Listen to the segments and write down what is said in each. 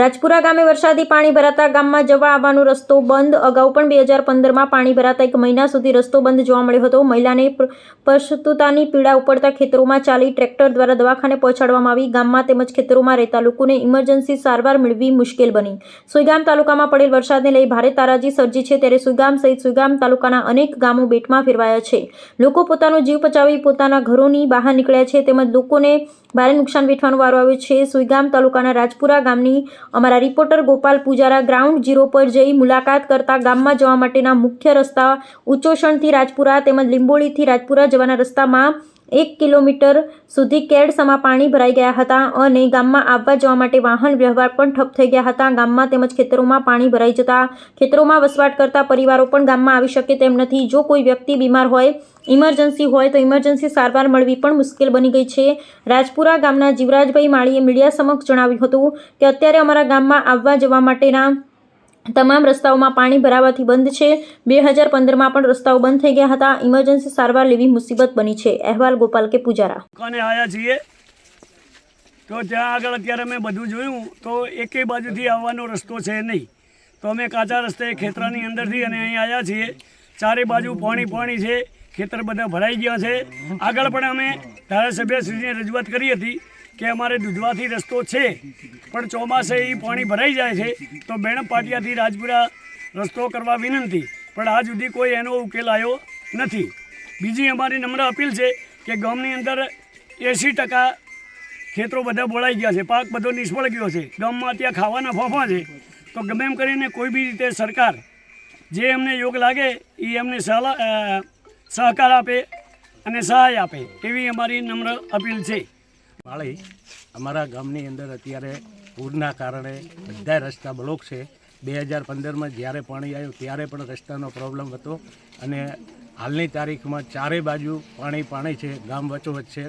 રાજપુરા ગામે વરસાદી પાણી ભરાતા ગામમાં જવા આવવાનો રસ્તો બંધ. અગાઉ પણ બે હજાર પંદરમાં પાણી ભરાતા એક મહિના સુધી રસ્તો બંધ જોવા મળ્યો હતો. મહિલાને પ્રસૂતાની પીડા ઉપડતા ખેતરોમાં ચાલી ટ્રેક્ટર દ્વારા દવાખાને પહોંચાડવામાં આવી. ગામમાં તેમજ ખેતરોમાં રહેતા લોકોને ઇમરજન્સી સારવાર મેળવી મુશ્કેલ બની. સુઈગામ તાલુકામાં પડેલ વરસાદને લઈ ભારે તારાજી સર્જી છે ત્યારે સુઈગામ સહિત સુઈગામ તાલુકાના અનેક ગામો બેટમાં ફેરવાયા છે. લોકો પોતાનો જીવ બચાવી પોતાના ઘરોની બહાર નીકળ્યા છે તેમજ લોકોને ભારે નુકસાન વેઠવાનો વારો આવ્યો છે. સુઈગામ તાલુકાના રાજપુરા ગામની અમારા reporter Gopal Pujara ground zero પર જઈ મુલાકાત કરતા ગામમાં જવા માટેના મુખ્ય રસ્તા ઉચ્ચોષણથી રાજપુરા તેમજ લીંબોળીથી રાજપુરા જવાના રસ્તામાં એક કિલોમીટર સુધી કેડસમાં પાણી ભરાઈ ગયા હતા અને ગામમાં આવવા જવા માટે વાહન વ્યવહાર પણ ઠપ થઈ ગયા હતા. ગામમાં તેમજ ખેતરોમાં પાણી ભરાઈ જતા ખેતરોમાં વસવાટ કરતા પરિવારો પણ ગામમાં આવી શકે તેમ નથી. જો કોઈ વ્યક્તિ બીમાર હોય, ઇમરજન્સી હોય, તો ઇમરજન્સી સારવાર મળવી પણ મુશ્કેલ બની ગઈ છે. રાજપુરા ગામના જીવરાજભાઈ માળીએ મીડિયા સમક્ષ જણાવ્યું હતું કે, અત્યારે અમારા ગામમાં આવવા જવા માટેના તમામ રસ્તાઓમાં પાણી ભરાવાથી બંધ છે. બે હજાર પંદરમાં પણ રસ્તાઓ બંધ થઈ ગયા હતા. ઇમરજન્સી સારવાર લેવી મુસીબત બની છે. અહેવાલ ગોપાલ કે પૂજારા. દુકાને આવ્યા છીએ? તો ત્યાં આગળ અત્યારે મેં બધું જોયું. તો એકે બાજુથી આવવાનો રસ્તો છે નહીં. તો અમે કાચા રસ્તે ખેતરાની અંદરથી અને અહીં આવ્યા છીએ. ચારે બાજુ પાણી પાણી છે. ખેતર બધા ભરાઈ ગયા છે. આગળ પણ અમે ધારાસભ્યશ્રીને રજૂઆત કરી હતી. કે અમારે દૂધવાથી રસ્તો છે, પણ ચોમાસે એ પાણી ભરાઈ જાય છે, તો બેણ પાટિયાથી રાજપુરા રસ્તો કરવા વિનંતી, પણ આજ સુધી કોઈ એનો ઉકેલ આવ્યો નથી. બીજી અમારી નમ્ર અપીલ છે કે ગામની અંદર એંસી ટકા ખેતરો બધા બોળાઈ ગયા છે, પાક બધો નિષ્ફળ ગયો છે, ગામમાં ત્યાં ખાવાના ફોફા છે, તો ગમે એમ કરીને કોઈ બી રીતે સરકાર જે એમને યોગ લાગે, એ એમને સલાહ સહકાર આપે અને સહાય આપે, એવી અમારી નમ્ર અપીલ છે. માળી અમારા ગામની અંદર અત્યારે પૂરના કારણે બધા રસ્તા બ્લોક છે. બે હજાર પંદરમાં જ્યારે પાણી આવ્યું ત્યારે પણ રસ્તાનો પ્રોબ્લેમ હતો અને હાલની તારીખમાં ચારે બાજુ પાણી પાણી છે, ગામ વચોવચ છે,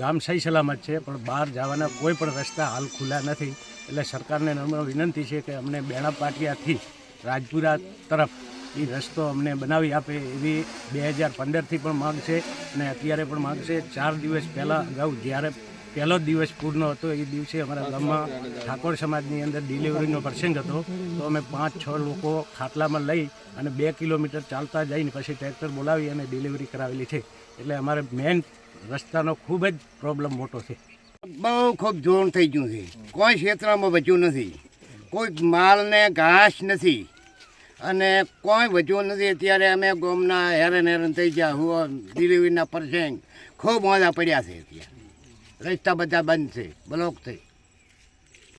ગામ સહી સલામત છે, પણ બહાર જવાના કોઈ પણ રસ્તા હાલ ખુલ્લા નથી. એટલે સરકારને નમ્ર વિનંતી છે કે અમને બેણા પાટિયાથી રાજપુરા તરફ એ રસ્તો અમને બનાવી આપે એવી બે હજાર પંદરથી પણ માગ છે અને અત્યારે પણ માગ છે. ચાર દિવસ પહેલાં અગાઉ જ્યારે પહેલો દિવસ પૂરનો હતો, એ દિવસે અમારા ગામમાં ઠાકોર સમાજની અંદર ડિલિવરીનો પ્રસંગ હતો. તો અમે પાંચ, છ લોકો ખાટલામાં લઈ અને બે કિલોમીટર ચાલતા જઈને પછી ટ્રેક્ટર બોલાવી અને ડિલિવરી કરાવેલી છે. એટલે અમારે મેઇન રસ્તાનો ખૂબ જ પ્રોબ્લેમ મોટો છે. બહુ ખૂબ જોણ થઈ ગયું છે. કોઈ ક્ષેત્રમાં બચ્યું નથી. કોઈ માલને ઘાસ નથી. અને કોઈ વધ્યું નથી. અત્યારે અમે ગોમના હેરાન હેરાન થઈ ગયા હું ડિલિવરીના પ્રસંગ ખૂબ મોજા પડ્યા છે અત્યારે. રસ્તા બધા બંધ છે બ્લોક થઈ